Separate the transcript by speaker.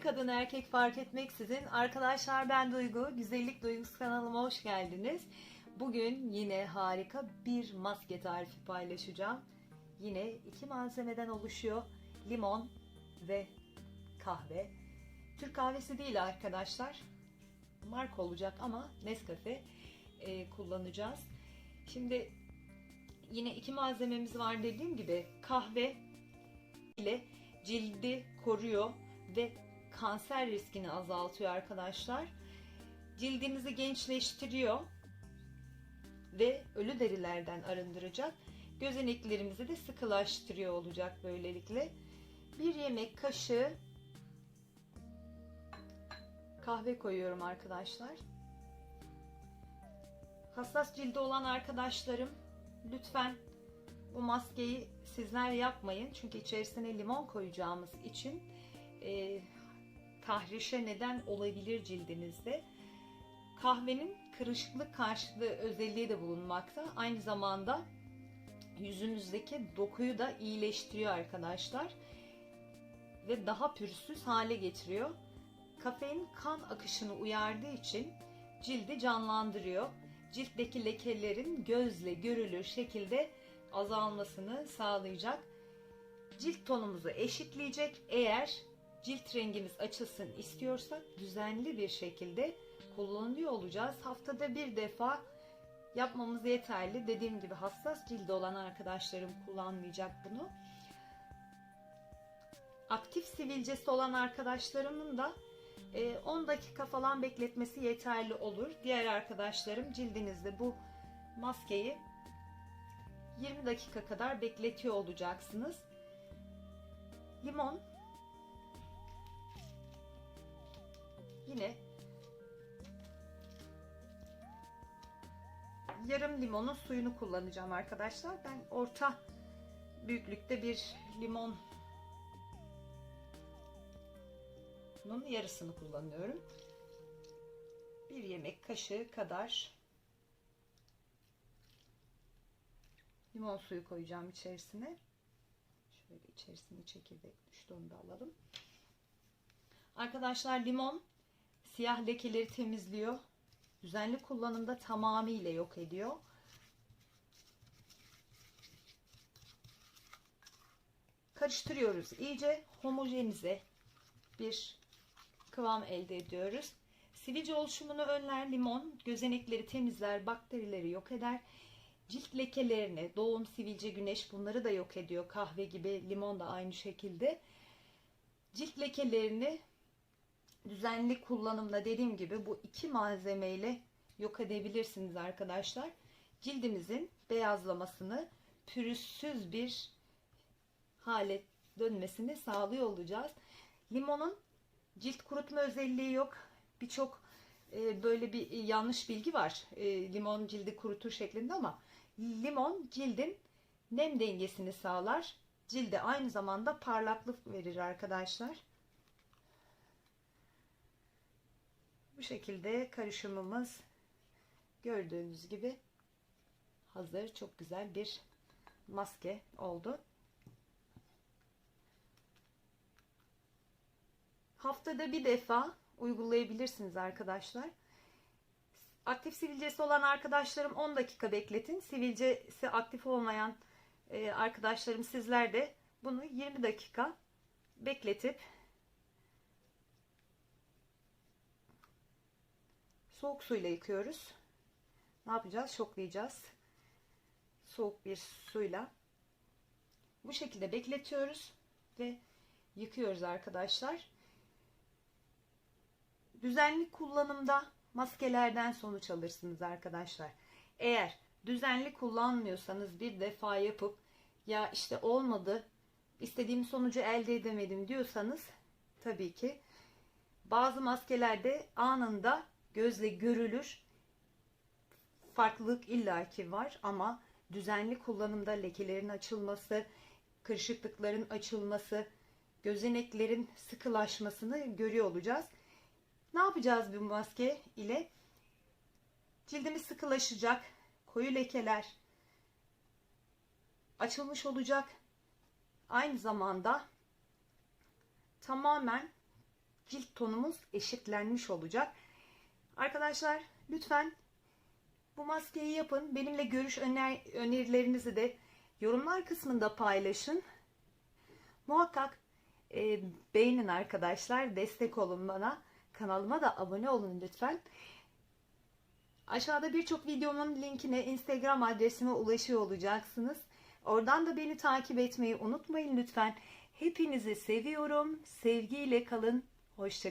Speaker 1: Kadın erkek fark etmeksizin. Arkadaşlar ben Duygu. Güzellik Duygusu kanalıma hoş geldiniz. Bugün yine harika bir maske tarifi paylaşacağım. Yine iki malzemeden oluşuyor. Limon ve kahve. Türk kahvesi değil arkadaşlar. Marka olacak ama Nescafe e, kullanacağız. Şimdi yine iki malzememiz var dediğim gibi kahve ile cildi koruyor ve kanser riskini azaltıyor arkadaşlar. Cildinizi gençleştiriyor ve ölü derilerden arındıracak. Gözeneklerimizi de sıkılaştırıyor olacak böylelikle. Bir yemek kaşığı kahve koyuyorum arkadaşlar. Hassas cildi olan arkadaşlarım lütfen bu maskeyi sizler yapmayın. Çünkü içerisine limon koyacağımız için e, tahrişe neden olabilir cildinizde. Kahvenin kırışıklık karşıtı özelliği de bulunmakta. Aynı zamanda yüzünüzdeki dokuyu da iyileştiriyor arkadaşlar. Ve daha pürüzsüz hale getiriyor. Kafein kan akışını uyardığı için cildi canlandırıyor. Ciltteki lekelerin gözle görülür şekilde azalmasını sağlayacak. Cilt tonumuzu eşitleyecek. Eğer cilt rengimiz açılsın istiyorsak düzenli bir şekilde kullanıyor olacağız. Haftada bir defa yapmamız yeterli. Dediğim gibi hassas cildi olan arkadaşlarım kullanmayacak bunu. Aktif sivilcesi olan arkadaşlarımın da 10 dakika falan bekletmesi yeterli olur. Diğer arkadaşlarım cildinizde bu maskeyi 20 dakika kadar bekletiyor olacaksınız. Limon yine yarım limonun suyunu kullanacağım arkadaşlar. Ben orta büyüklükte bir limon bunun yarısını kullanıyorum. Bir yemek kaşığı kadar limon suyu koyacağım içerisine. Şöyle içerisine çekirdek düştü alalım. Arkadaşlar limon siyah lekeleri temizliyor. Düzenli kullanımda tamamıyla yok ediyor. Karıştırıyoruz. İyice homojenize bir kıvam elde ediyoruz. Sivilce oluşumunu önler limon, gözenekleri temizler, bakterileri yok eder. Cilt lekelerini, doğum, sivilce, güneş bunları da yok ediyor. Kahve gibi, limon da aynı şekilde. Cilt lekelerini düzenli kullanımda dediğim gibi bu iki malzemeyle yok edebilirsiniz arkadaşlar. Cildimizin beyazlamasını, pürüzsüz bir hale dönmesini sağlıyor olacağız. Limonun cilt kurutma özelliği yok. Birçok e, böyle bir yanlış bilgi var. E, limon cildi kurutur şeklinde ama limon cildin nem dengesini sağlar. Cilde aynı zamanda parlaklık verir arkadaşlar. Bu şekilde karışımımız gördüğünüz gibi hazır. Çok güzel bir maske oldu. Haftada bir defa uygulayabilirsiniz arkadaşlar. Aktif sivilcesi olan arkadaşlarım 10 dakika bekletin. Sivilcesi aktif olmayan e, arkadaşlarım sizler de bunu 20 dakika bekletip soğuk suyla yıkıyoruz. Ne yapacağız? Şoklayacağız. Soğuk bir suyla. Bu şekilde bekletiyoruz ve yıkıyoruz arkadaşlar. Düzenli kullanımda maskelerden sonuç alırsınız arkadaşlar. Eğer düzenli kullanmıyorsanız bir defa yapıp ya işte olmadı istediğim sonucu elde edemedim diyorsanız tabii ki bazı maskelerde anında gözle görülür farklılık illaki var ama düzenli kullanımda lekelerin açılması, kırışıklıkların açılması, gözeneklerin sıkılaşmasını görüyor olacağız. Ne yapacağız bu maske ile? Cildimiz sıkılaşacak, koyu lekeler açılmış olacak. Aynı zamanda tamamen cilt tonumuz eşitlenmiş olacak. Arkadaşlar lütfen bu maskeyi yapın. Benimle görüş öner önerilerinizi de yorumlar kısmında paylaşın. Muhakkak e, beğenin arkadaşlar. Destek olun bana. Kanalıma da abone olun lütfen. Aşağıda birçok videomun linkine Instagram adresime ulaşıyor olacaksınız. Oradan da beni takip etmeyi unutmayın lütfen. Hepinizi seviyorum. Sevgiyle kalın. Hoşça